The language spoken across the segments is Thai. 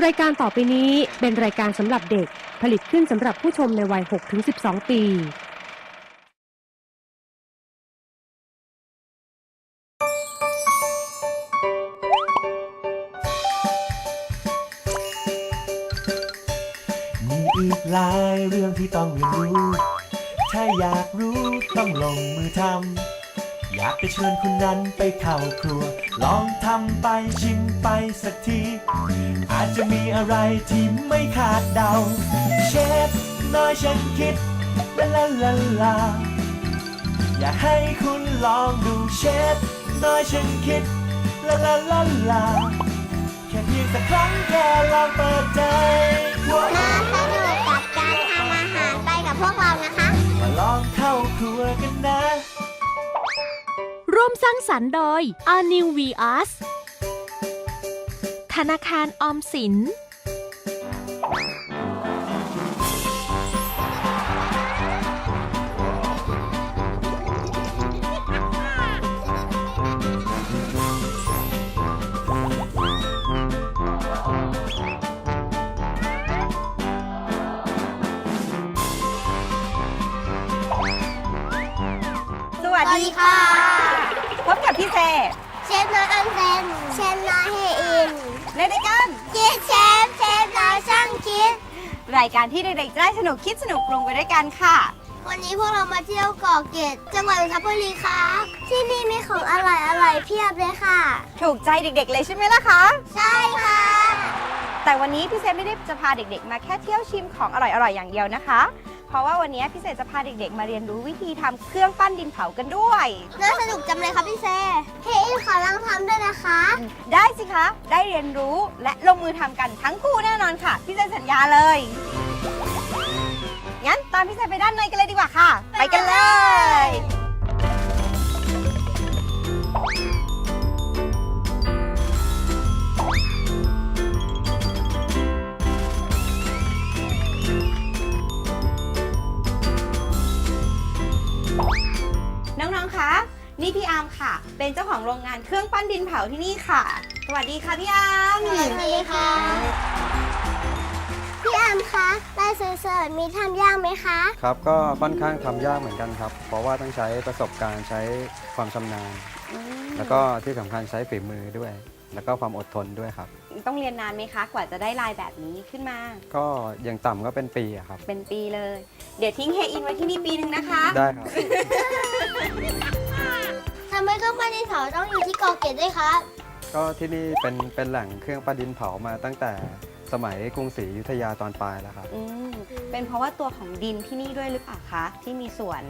รายการต่อไปนี้เป็นรายการสำหรับเด็กผลิตขึ้นสำหรับผู้ชมในวัย 6-12 ปี มีอีกหลายเรื่องที่ต้องเรียนรู้ ถ้าอยากรู้ต้องลงมือทำ อยากจะเชิญคุณนั้นไปเข้าครัว ลองทำไปชิมไปสักที อาจจะมีอะไรที่ไม่คาดเดา เชฟน้อยฉันคิดลาลาลาลา อยากให้คุณลองดูเชฟน้อยฉันคิดลาลาลาลาแค่เพียงสักครั้งแค่ลองเปิดใจมาสนุกกับการทำอาหารไปกับพวกเรานะคะ มาลองเข้าครัวกันนะ ร่วมสร้างสรรค์โดย a n e w v s ธนาคารออมสิน สวัสดีค่ะ พบกับพี่เจเชฟน้อยอันเซนเชฟน้อยเฮอินในรายการคิดเชฟเชฟน้อยช่างคิด รายการที่เด็กๆจะได้สนุกคิดสนุกปรุงไปด้วยกันค่ะ วันนี้พวกเรามาเที่ยวเกาะเกร็ดจังหวัดนนทบุรีครับที่นี่มีของอร่อยอร่อยๆเพียบเลยค่ะ ถูกใจเด็กๆเลยใช่ไหมล่ะคะ ใช่ค่ะ แต่วันนี้พี่เซไม่ได้จะพาเด็กๆ มาแค่เที่ยวชิมของอร่อยๆอย่างเดียวนะคะ เพราะว่าวันนี้พี่เซจะพาเด็กๆ มาเรียนรู้วิธีทำเครื่องปั้นดินเผากันด้วย น่าสนุกจังเลยครับพี่เซเฮอินขอลองทำด้วยนะคะ ได้สิคะ ได้เรียนรู้และลงมือทำกันทั้งคู่แน่นอนค่ะ พี่เซสัญญาเลย งั้นตามพี่เซไปด้านในกันเลยดีกว่าค่ะ ไปกันเลย คะนี่พี่อาร์มค่ะ เป็นเจ้าของโรงงานเครื่องปั้นดินเผาที่นี่ค่ะ สวัสดีค่ะพี่อาร์มสวัสดีค่ะ พี่อามคะลายสวยๆมีทำยากไหมคะ ครับก็ค่อนข้างทำยากเหมือนกันครับ เพราะว่าต้องใช้ประสบการณ์ใช้ความชำนาญ แล้วก็ที่สำคัญใช้ฝีมือด้วย แล้วก็ความอดทนด้วยครับ ต้องเรียนนานไหมคะ กว่าจะได้ลายแบบนี้ขึ้นมา ก็อย่างต่ำก็เป็นปีอะครับ เป็นปีเลย เดี๋ยวทิ้งเฮอินไว้ที่นี่ปีหนึ่งนะคะ ได้ครับ ทำไมเครื่องปั้นดินเผาต้องอยู่ที่เกาะเกร็ดด้วยคะก็ที่นี่เป็นเป็นแหล่งเครื่องประดินเผามาตั้งแต่สมัยกรุงศรีอยุธยาตอนปลายแล้วครับ อืมเป็นเพราะว่าตัวของดินที่นี่ด้วยหรือเปล่าคะ ที่มีส่วน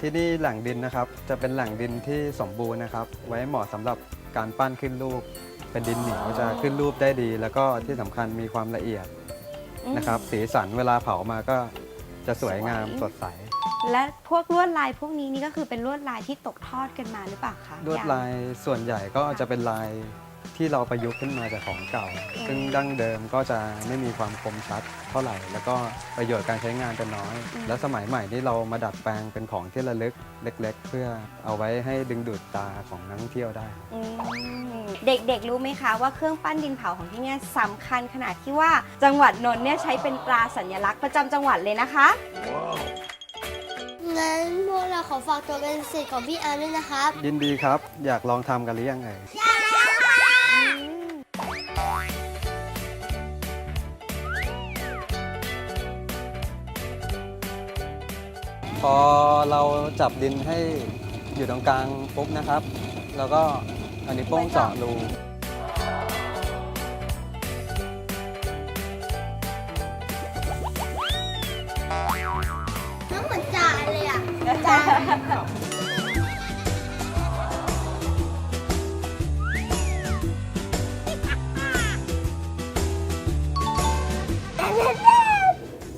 ที่นี่แหล่งดินนะครับ จะเป็นแหล่งดินที่สมบูรณ์นะครับ ไว้เหมาะสำหรับการปั้นขึ้นรูป เป็นดินเหนียวจะขึ้นรูปได้ดี แล้วก็ที่สำคัญมีความละเอียดอืมนะครับ สีสันเวลาเผามาก็จะสวยงามสวยสดใส และพวกลวดลายพวกนี้นี่ก็คือเป็นลวดลายที่ตกทอดกันมาหรือเปล่าคะลวดลายส่วนใหญ่ก็จะเป็นลาย ที่เราประยุกต์ขึ้นมาจากของเก่า ซึ่งดั้งเดิมก็จะไม่มีความคมชัดเท่าไหร่ แล้วก็ประโยชน์การใช้งานจะน้อย แล้วสมัยใหม่นี่เรามาดัดแปลงเป็นของที่ระลึกเล็ก ๆ เพื่อเอาไว้ให้ดึงดูดตาของนักท่องเที่ยวได้ อืมเด็กๆรู้ไหมคะว่าเครื่องปั้นดินเผาของที่เนี่ยสำคัญขนาดที่ว่าจังหวัดนนท์เนี่ยใช้เป็นตราสัญลักษณ์ประจำจังหวัดเลยนะคะ งั้นพวกเราขอฝากตัวเป็นศิษย์ของพี่อาร์มด้วยนะครับ ยินดีครับ อยากลองทำกันหรือยังเอ่ย พอเราจับดินให้อยู่ตรงกลางปุ๊บนะครับ แล้วก็อันนี้วโป้งเจาะรูน้องเหมือนจ่าเลยอะจ่า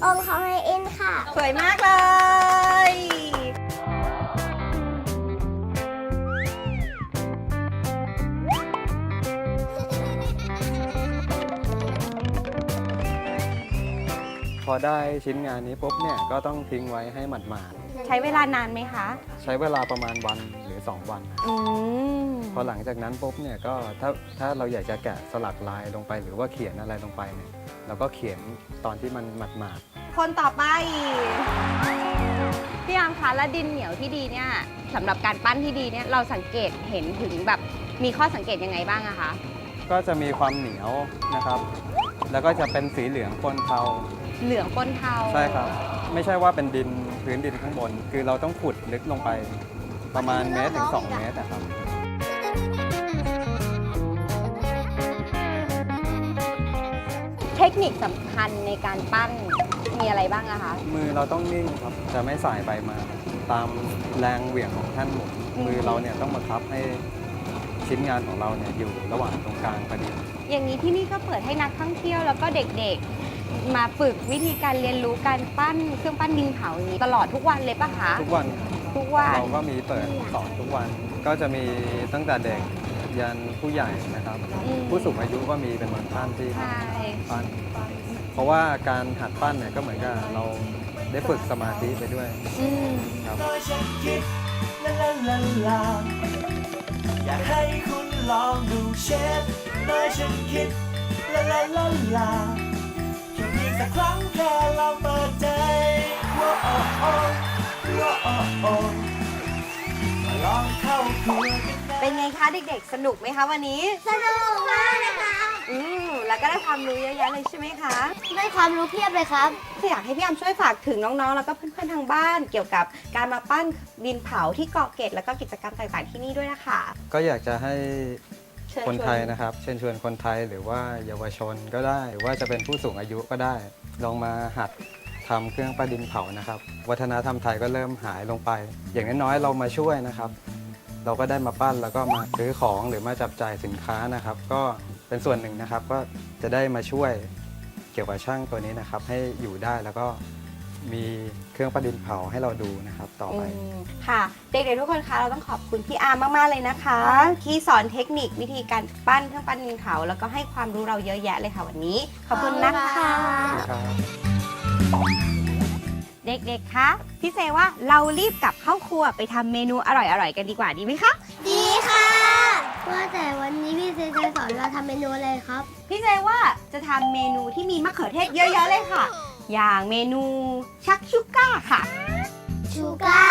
องค์ของไอเอ็นค่ะ สวยมากเลย อได้ชิ้นงานนี้ปุ๊บเนี่ยก็ต้องทิ้งไว้ให้หมาดใช้เวลานานไหมคะ ๆใช้เวลาประมาณวันหรือ 2 วัน อืม พอหลังจากนั้นปุ๊บเนี่ยก็ถ้าถ้าเราอยากจะแกะสลักลายลงไป หรือว่าเขียนอะไรลงไปเนี่ยเราก็เขียนตอนที่มันหมาดคนต่อไป พี่อาร์มคะและดินเหนียวที่ดีเนี่ยสำหรับการปั้นที่ดีเนี่ยเราสังเกตเห็นถึงแบบมีข้อสังเกตยังไงบ้างอะคะ ๆก็จะมีความเหนียวนะครับ แล้วก็จะเป็นสีเหลืองปนเทา เหลืองปนเทาใช่ครับ ไม่ใช่ว่าเป็นดินพื้นดินข้างบน คือเราต้องขุดลึกลงไปประมาณเมตรถึง2เมตรนะครับ เทคนิคสำคัญในการปั้นมีอะไรบ้างอะคะ มือเราต้องนิ่งครับจะไม่สายไปมา ตามแรงเหวี่ยงของแท่านหมุนอืมมือเราเนี่ยต้องบังคับให้ชิ้นงานของเราเนี่ยอยู่ระหว่างตรงกลางพอดี อย่างนี้ที่นี่ก็เปิดให้นักท่องเที่ยวแล้วก็เด็กๆ มาฝึกวิธีการเรียนรู้การปั้นเครื่องปั้นดินเผาอย่างนี้ตลอดทุกวันเลยปะคะทุกวันครับทุกวันเราก็มีเปิดสอนทุกวัน ก็จะมีตั้งแต่เด็กยันผู้ใหญ่นะครับ อืมผู้สูงอายุก็มีเป็นบางท่านที่ใช่ปั้นเพราะว่าการหัดปั้นเนี่ยก็เหมือนกับเราได้ฝึกสมาธิไปด้วยอืมครับ น้อยฉันคิดลาลาลาลาอยากให้คุณลองดูเชฟน้อยฉันคิดลาลาลาลาแค่เพียง สักครั้งแค่ลองเปิดใจว้าโอ้ว้าโอ้มาลองเข้าคุยกันนะเป็นไงคะเด็กๆ สนุกไหมคะวันนี้ สนุกมากนะคะ อืมแล้วก็ได้ความรู้เยอะแยะเลยใช่ไหมคะ ได้ความรู้เพียบเลยครับ อยากให้พี่อามช่วยฝากถึงน้องๆ แล้วก็เพื่อนๆ ทางบ้าน เกี่ยวกับการมาปั้นดินเผาที่เกาะเกร็ดแล้วก็กิจกรรมต่างๆที่นี่ด้วยนะคะ ก็อยากจะให้ เชิญชวน คนไทยนะครับเชิญชวนคนไทยหรือว่าเยาวชนก็ได้ หรือว่าจะเป็นผู้สูงอายุก็ได้ ลองมาหัดทำเครื่องประดินเผานะครับ วัฒนธรรมไทยก็เริ่มหายลงไป อย่างน้อยๆเรามาช่วยนะครับ เราก็ได้มาปั้นแล้วก็มาซื้อของหรือมาจับจ่ายสินค้านะครับ ก็เป็นส่วนหนึ่งนะครับ ก็จะได้มาช่วยเกี่ยวกับช่างตัวนี้นะครับ ให้อยู่ได้แล้วก็มี รื่องประดินเผาให้เราดูนะครับต่อไปอืมค่ะ เด็กๆทุกคนคะเราต้องขอบคุณพี่อาร์มมากๆเลยนะคะ ที่สอนเทคนิควิธีการปั้นเครื่องปั้นดินเผาแล้วก็ให้ความรู้เราเยอะแยะเลยค่ะวันนี้ ขอบคุณนะคะ ครับ เด็กๆคะพี่เซว่าเรารีบกลับเข้าครัวไปทำเมนูอร่อยๆกันดีกว่าดีไหมคะ ดีค่ะ ว่าแต่วันนี้พี่เซจะสอนเราทำเมนูอะไรครับ พี่เซว่าจะทำเมนูที่มีมะเขือเทศเยอะๆเลยค่ะ อย่างเมนูชักชูก้าค่ะ ชูก้า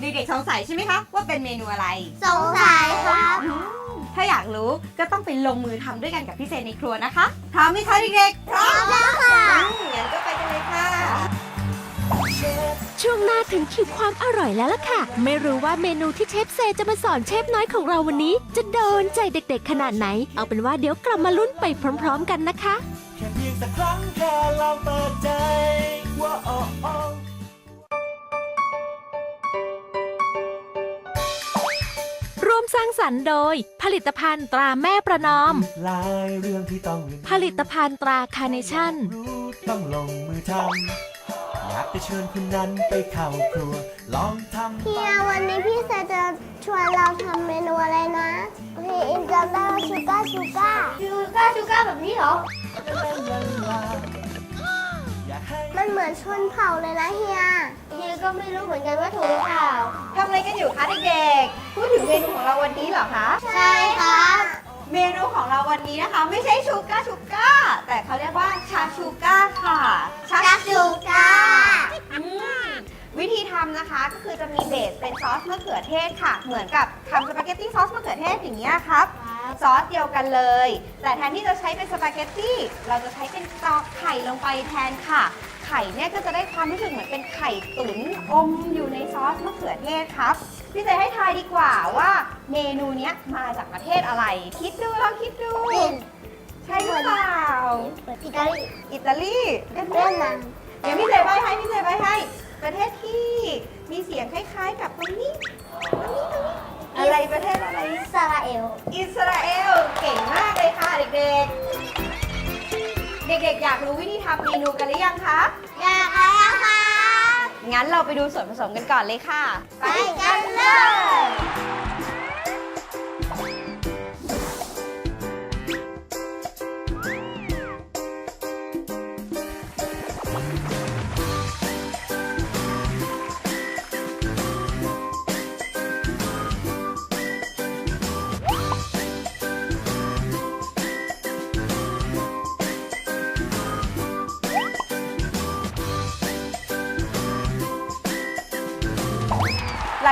เด็กๆสงสัยใช่ไหมคะว่าเป็นเมนูอะไร สงสัยครับ ถ้าอยากรู้ก็ต้องไปลงมือทำด้วยกันกับพี่เซในครัวนะคะพร้อมไหมคะเด็กๆพร้อมแล้วค่ะงั้นก็ไปกันเลยค่ะ ช่วงหน้าถึงคิวความอร่อยแล้วล่ะค่ะ ไม่รู้ว่าเมนูที่เชฟเซจะมาสอนเชฟน้อยของเราวันนี้ จะโดนใจเด็กๆขนาดไหน เอาเป็นว่าเดี๋ยวกลับมาลุ้นไปพร้อม ๆ กันนะคะแค่เพียง สักครั้งแค่ลองเปิดใจว้าโอ้โอ้ร่วมสร้างสรรค์โดย ผลิตภัณฑ์ตราแม่ประนอม หลายเรื่องที่ต้องเรียนรู้ผลิตภัณฑ์ตราคาร์เนชั่น รู้ต้องลงมือทำอยากจะเชิญคุณนั้นไปเข้าครัว ลองทำ เฮียวันนี้พี่เซจะชวนเราทำเมนูอะไรนะพี่อินจำได้ว่าชูก้าชูก้า ชูก้าชูก้าแบบนี้เหรออยากให้ มันเหมือนชนเผ่าเลยนะเฮีย เฮียก็ไม่รู้เหมือนกันว่าถูกหรือเปล่า ทำอะไรกันอยู่คะเด็กๆ พูดถึงเมนูของเราวันนี้เหรอคะ ใช่ครับ เมนูของเราวันนี้นะคะ ไม่ใช่ชูก้าชูก้า แต่เขาเรียกว่าชาชูก้าค่ะชักชูก้าอืมวิธีทำนะคะก็คือจะมีเบสเป็นซอสมะเขือเทศค่ะ เหมือนกับทำสปาเกตตี้ซอสมะเขือเทศอย่างนี้ยครับ ซอสเดียวกันเลย แต่แทนที่จะใช้เป็นสปาเกตตี้เราจะใช้เป็นตอกไข่ลงไปแทนค่ะ ไข่เนี่ยก็จะได้ความรู้สึกเหมือนเป็นไข่ตุ๋นอมอยู่ในซอสมะเขือเทศครับพี่เจให้ทายดีกว่าว่าเมนูเนี้ยมาจากประเทศอะไร คิดดูลองคิดดู ใช่หรือเปล่า อิตาลีอิตาลีเอ๊ะเวียดนามเดี๋ยวพี่เจใบให้พี่เจใบให้ ประเทศที่มีเสียงคล้ายๆกับตรงนี้ตรงนี้ตรงนี้ อะไรประเทศอะไร อิสราเอล อิสราเอล เก่งมากเลยค่ะเด็กๆ เด็กๆ อยากรู้วิธีทำเมนูกันหรือยังคะ อยากแล้วค่ะ งั้นเราไปดูส่วนผสมกันก่อนเลยค่ะ ไปกันเลย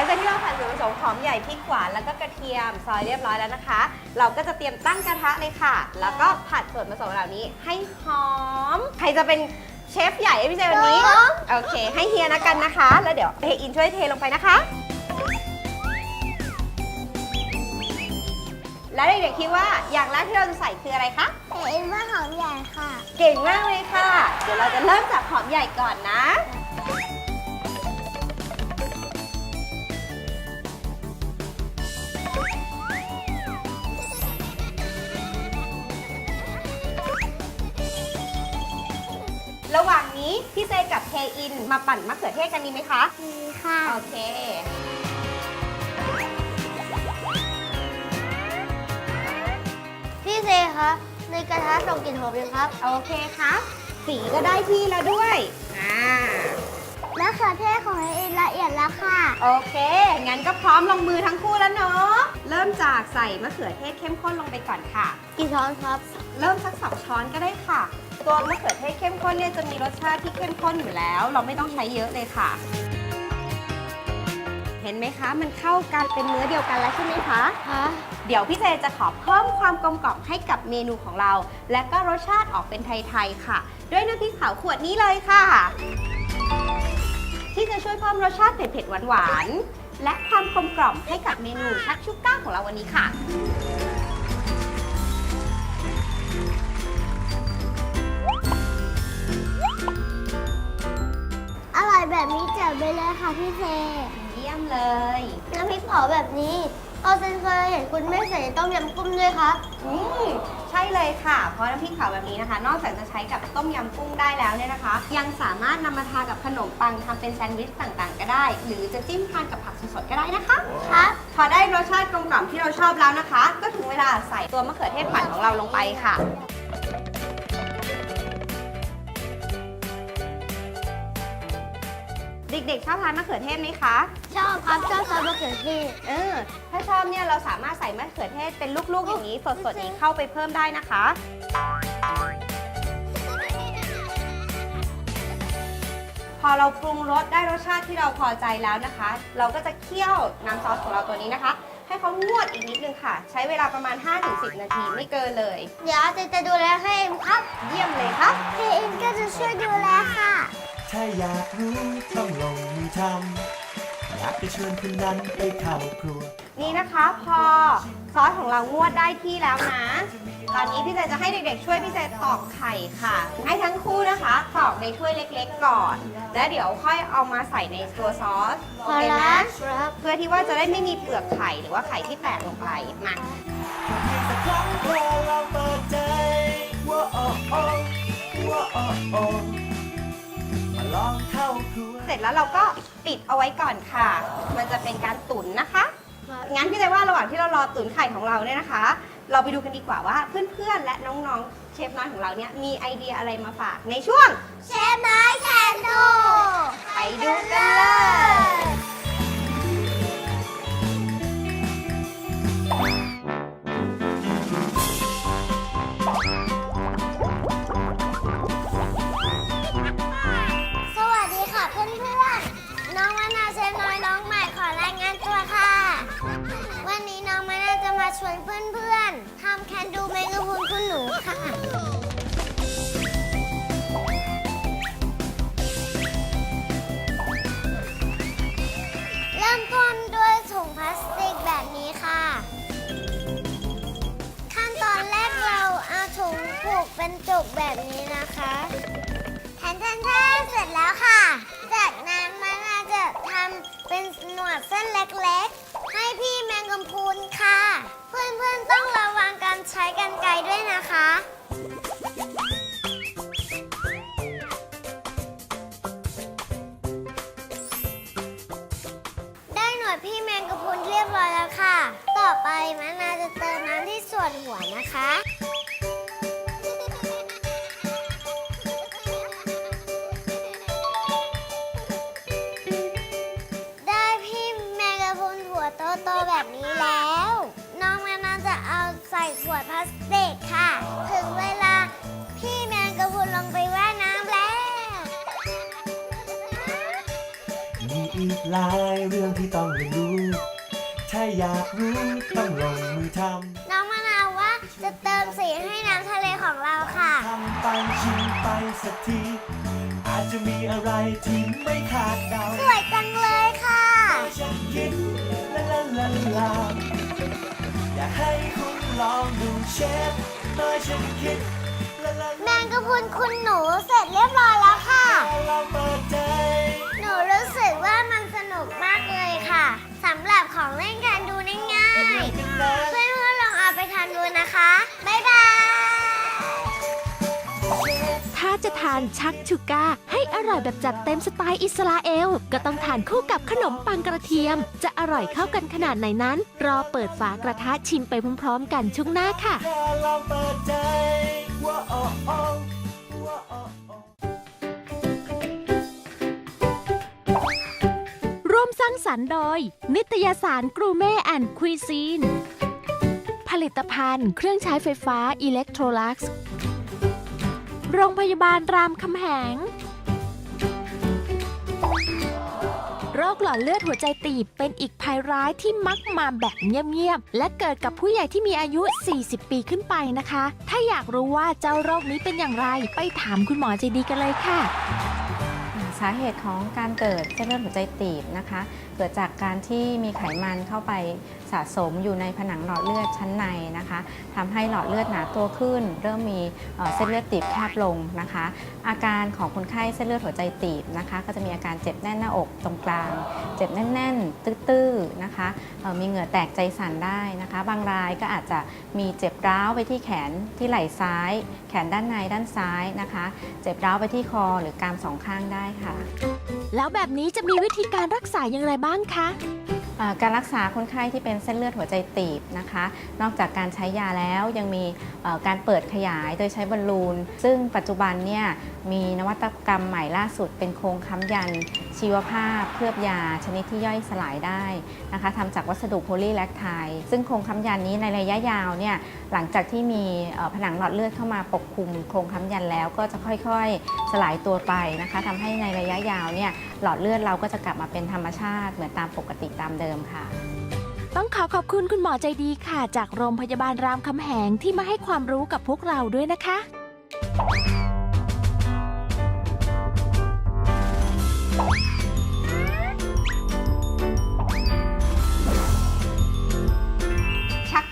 ลังจากที่เราผัดส่วนผสมหอมใหญ่พริกหวานแล้วก็กระเทียมซอยเรียบร้อยแล้วนะคะ เราก็จะเตรียมตั้งกระทะเลยค่ะ แล้วก็ผัดส่วนผสมเหล่านี้ให้หอม ใครจะเป็นเชฟใหญ่ให้พี่เจวันนี้ โอเค ให้เฮียนะกันนะคะ แล้วเดี๋ยวเฮอินช่วยเทลงไปนะคะ แล้วเด็กๆคิดว่าอย่างแรกที่เราจะใส่คืออะไรคะ เห็นว่าหอมใหญ่ค่ะ เก่งมากเลยค่ะ เดี๋ยวเราจะเริ่มจากหอมใหญ่ก่อนนะ อิน มาปั่นมะเขือเทศกันดีไหมคะ ดีค่ะ โอเค พี่เซคะในกระทะส่งกลิ่นหอมยังครับ โอเคครับ สีก็ได้ที่แล้วด้วย อ่ามะเขือเทศของเอ็นละเอียดแล้วค่ะ โอเค งั้นก็พร้อมลงมือทั้งคู่แล้วเนาะ เริ่มจากใส่มะเขือเทศเข้มข้นลงไปก่อนค่ะ กี่ช้อนครับ เริ่มสักสองช้อนก็ได้ค่ะ ตัวมะเขือเทศเข้มข้นเนี่ยจะมีรสชาติที่เข้มข้นอยู่แล้ว เราไม่ต้องใช้เยอะเลยค่ะ เห็นไหมคะ มันเข้ากันเป็นเนื้อเดียวกันแล้วใช่ไหมคะ คะเดี๋ยวพี่เจจะขอเพิ่มความกลมกล่อมให้กับเมนูของเรา และก็รสชาติออกเป็นไทยๆค่ะ ด้วยน้ำพริกเผาขวดนี้เลยค่ะ ที่จะช่วยเพิ่มรสชาติเผ็ดๆหวานๆและความกลมกล่อมให้กับเมนูชักชุก้าของเราวันนี้ค่ะ แบบนี้แจ๋วไปเลยค่ะพี่เซเยี่ยมเลยน้ำพริกเผาแบบนี้เราเซนเคยเห็นคุณแม่ใส่ในต้มยำกุ้งด้วยครับอืมใช่เลยค่ะ เพราะน้ำพริกเผาแบบนี้นะคะ นอกจากจะใช้กับต้มยำกุ้งได้แล้วเนี่ยนะคะ ยังสามารถนำมาทานกับขนมปังทำเป็นแซนด์วิชต่างๆ ก็ได้ หรือจะจิ้มทานกับผักสดๆก็ได้นะคะครับพอได้รสชาติกลมกล่อมที่เราชอบแล้วนะคะ ก็ถึงเวลาใส่ตัวมะเขือเทศปั่นของเราลงไปค่ะ ด็กๆ ชอบทานมะเขือเทศไหมคะ ชอบครับชอบซอสมะเขือเทศเออ ถ้าชอบเนี่ยเราสามารถใส่มะเขือเทศเป็นลูกๆ อย่างนี้สดๆนี้เข้าไปเพิ่มได้นะคะ พอเราปรุงรสได้รสชาติที่เราพอใจแล้วนะคะ เราก็จะเคี่ยวน้ำซอสของเราตัวนี้นะคะ ให้เขางวดอีกนิดนึงค่ะ ใช้เวลาประมาณ 5-10 นาทีไม่เกินเลย เดี๋ยวเจจะดูแลให้เอ็มครับ เยี่ยมเลยครับ พี่เอ็มก็จะช่วยดูแลค่ะ ถ้าอยากรู้ต้องลงมือทำอยากจะชวนคุณนั้นไปเข้าครัว นี่นะคะพอซอสของเรางวดได้ที่แล้วนะ ตอนนี้พี่เจจะให้เด็กๆ ช่วยพี่เจตอกไข่ค่ะ ให้ทั้งคู่นะคะตอกในถ้วยเล็กๆก่อน แล้วเดี๋ยวค่อยเอามาใส่ในตัวซอสพโออเคไหมแล้วครับเพื่อที่ว่าจะได้ไม่มีเปลือกไข่หรือว่าไข่ที่แตกลงไปมาสักครั้งแค่ลองเปิดใจว่าโอ้โอ้ว่าโอ้โอ้มา ลองเข้าครัว เสร็จแล้วเราก็ปิดเอาไว้ก่อนค่ะ มันจะเป็นการตุ๋นนะคะ งั้นพี่เจว่าระหว่างที่เรารอตุ๋นไข่ของเราเนี่ยนะคะ เราไปดูกันดีกว่าว่าเพื่อนๆ และน้องๆ เชฟน้อยของเราเนี่ยมีไอเดียอะไรมาฝากในช่วงเชฟน้อยแคนดูไปดูกันเลย ๆทำแคนดูเมงกะพรุนคุณหนูค่ะ เริ่มต้นด้วยถุงพลาสติกแบบนี้ค่ะ ขั้นตอนแรกเราเอาถุงผูกเป็นจุกแบบนี้นะคะแทนแทนแทนเสร็จแล้วค่ะ จากนั้นมันอาจจะทำเป็นหนวดเส้นเล็กๆ ให้พี่ ใช้กันไกลด้วยนะคะ อีกหลายเรื่องที่ต้องเรียนรู้ ถ้าอยากรู้ต้องลงมือทำน้องมะนาวว่าจะเติมสีให้น้ำทะเลของเราค่ะทำไปชิมไปสักที อาจจะมีอะไรที่ไม่คาดเดาสวยจังเลยค่ะ ฉันคิดลาลาลาลา อยากให้คุณลองดูเชฟน้อยฉันคิดลาลาแมงกะพรุนคุณหนูเสร็จเรียบร้อยแล้วค่ะ ลองเปิดใจหนู รู้สึกว่ามันสนุกมากเลยค่ะสำหรับของเล่นการดูง่ายๆเพื่อนๆลองเอาไปทำดูนะคะ บ๊ายบายถ้าจะทานชักชูก้าให้อร่อยแบบจัดเต็มสไตล์อิสราเอล ก็ต้องทานคู่กับขนมปังกระเทียม จะอร่อยเข้ากันขนาดไหนนั้น รอเปิดฝากระทะชิมไปพร้อมๆ กันช่วงหน้าค่ะ รรค์โดย นิตยสารกรูเม่แอนด์คุยซีน ผลิตภัณฑ์เครื่องใช้ไฟฟ้าอิเล็กโทรลักซ์ โรงพยาบาลรามคำแหง โรคหลอดเลือดหัวใจตีบเป็นอีกภัยร้ายที่มักมาแบบเงียบๆ และเกิดกับผู้ใหญ่ที่มีอายุ 40 ปีขึ้นไปนะคะ ถ้าอยากรู้ว่าเจ้าโรคนี้เป็นอย่างไร ไปถามคุณหมอใจดีกันเลยค่ะ สาเหตุของการเกิดเส้นเลือดหัวใจตีบนะคะ เกิดจากการที่มีไขมันเข้าไปสะสมอยู่ในผนังหลอดเลือดชั้นในนะคะทำให้หลอดเลือดหนาตัวขึ้น เริ่มมีเส้นเลือดตีบแคบลงนะคะ อาการของคนไข้เส้นเลือดหัวใจตีบนะคะ ก็จะมีอาการเจ็บแน่นหน้าอกตรงกลาง เจ็บแน่น ๆ ตื้อๆนะคะมีเหงื่อแตกใจสั่นได้นะคะ บางรายก็อาจจะมีเจ็บร้าวไปที่แขนที่ไหล่ซ้าย แขนด้านในด้านซ้ายนะคะ เจ็บร้าวไปที่คอหรือกรามสองข้างได้ค่ะแล้วแบบนี้จะมีวิธีการรักษาอย่างไรบ้างคะ การรักษาคนไข้ที่เป็นเส้นเลือดหัวใจตีบนะคะ นอกจากการใช้ยาแล้วยังมีการเปิดขยายโดยใช้บอลลูน ซึ่งปัจจุบันเนี่ยมีนวัตกรรมใหม่ล่าสุดเป็นโครงค้ำยัน ชีวภาพเคลือบยาชนิดที่ย่อยสลายได้นะคะทำจากวัสดุโพลีแลคไทด์ซึ่งโครงค้ำยันนี้ในระยะยาวเนี่ยหลังจากที่มีผนังหลอดเลือดเข้ามาปกคลุมโครงค้ำยันแล้วก็จะค่อยๆสลายตัวไปนะคะทำให้ในระยะยาวเนี่ยหลอดเลือดเราก็จะกลับมาเป็นธรรมชาติเหมือนตามปกติตามเดิมค่ะ ต้องขอขอบคุณคุณหมอใจดีค่ะ จากโรงพยาบาลรามคำแหงที่มาให้ความรู้กับพวกเราด้วยนะคะ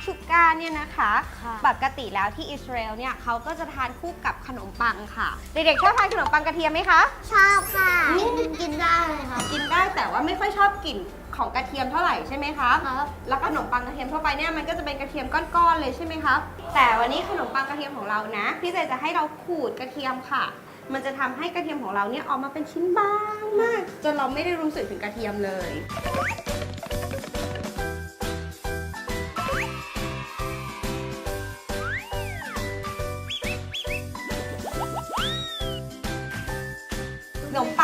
ชักชูก้าเนี่ยนะคะ ค่ะปกติแล้วที่อิสราเอลเนี่ยเขาก็จะทานคู่กับขนมปังค่ะ เด็กๆชอบทานขนมปังกระเทียมไหมคะ ชอบค่ะกินได้เลยค่ะ กินได้แต่ว่าไม่ค่อยชอบกลิ่นของกระเทียมเท่าไหร่ใช่ไหมคะ ครับ แล้วขนมปังกระเทียมทั่วไปเนี่ยมันก็จะเป็นกระเทียมก้อนๆเลยใช่ไหมครับ แต่วันนี้ขนมปังกระเทียมของเรานะ พี่เจจะให้เราขูดกระเทียมค่ะ มันจะทำให้กระเทียมของเราเนี่ยออกมาเป็นชิ้นบางมากจนเราไม่ได้รู้สึกถึงกระเทียมเลย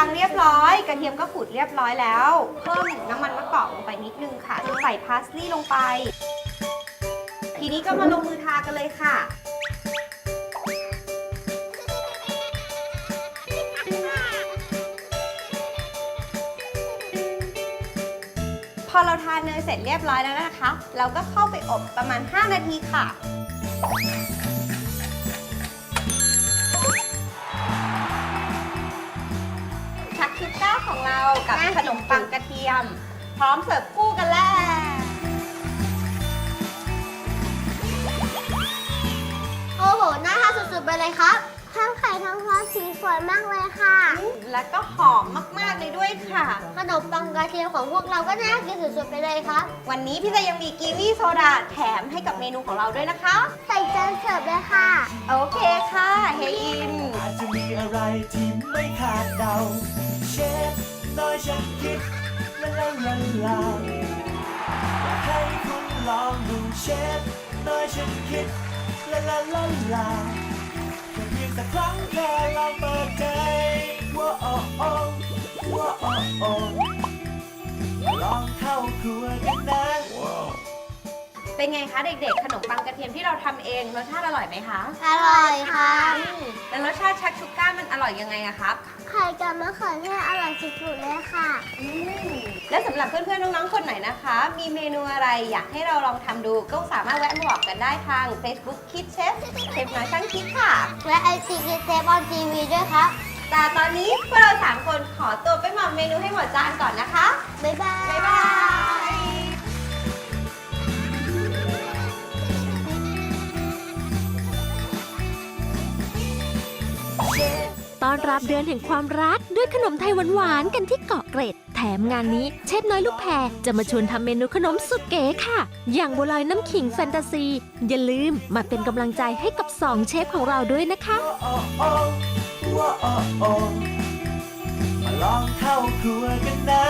ขนมปังเรียบร้อย กระเทียมก็ขูดเรียบร้อยแล้ว เพิ่มน้ำมันมะกอกลงไปนิดนึงค่ะใส่พาสลีย์ลงไป ทีนี้ก็มาลงมือทากันเลยค่ะพอเราทานเนยเสร็จเรียบร้อยแล้วนะคะ เราก็เข้าไปอบประมาณ 5 นาทีค่ะ ขนมปังกระเทียม พร้อมเสิร์ฟคู่กันแล้วโอ้โหน่าทานสุดๆไปเลยครับ ทั้งไข่ทั้งซอสสีสวยมากเลยค่ะ แล้วก็หอมมากๆเลยด้วยค่ะ ขนมปังกระเทียมของพวกเราก็น่ากินสุดๆไปเลยครับ วันนี้พี่จะยังมีกีวีโซดาแถมให้กับเมนูของเราด้วยนะคะ ใส่จานเสิร์ฟเลยค่ะ โอเคค่ะ เฮอิน อาจจะมีอะไรที่ไม่คาดเดาเชฟ น้อยฉันคิดลาลาลาลาอยากให้คุณลองดูเชฟน้อยฉันคิดละลาลาลาแค่เพียงสักครั้งแค่ลองเปิดใจว่าโอ้โอ้ว่าโอ้โอ้ลองเข้าครัวกันนะ เป็นไงคะเด็กๆ ขนมปังกระเทียมที่เราทำเองรสชาติอร่อยไหมคะอร่อยค่ะอืมแล้วรสชาติชักชุก้ามันอร่อยยังไงอะครับ ไข่กับมะเขือเทศอร่อยสุดๆเลยค่ะ และสำหรับเพื่อนๆ น้องๆ คนไหนนะคะ มีเมนูอะไรอยากให้เราลองทำดู ก็สามารถแวะมาบอกกันได้ทาง Facebook Kid Chef เชฟน้อยช่างคิดค่ะ และไอซีกิเซฟออนทีวีด้วยครับ แต่ตอนนี้พวกเราสามคนขอตัวไปหม่อมเมนูให้หมดจานก่อนนะคะ เดือนแห่งความรักด้วยขนมไทยหวานๆกันที่เกาะเกร็ด แถมงานนี้เชฟน้อยลูกแพรจะมาชวนทำเมนูขนมสุดเก๋ค่ะ อย่างบัวลอยน้ำขิงแฟนตาซี อย่าลืมมาเป็นกำลังใจให้กับสองเชฟของเราด้วยนะคะ มาลองเข้าครัวกันนะ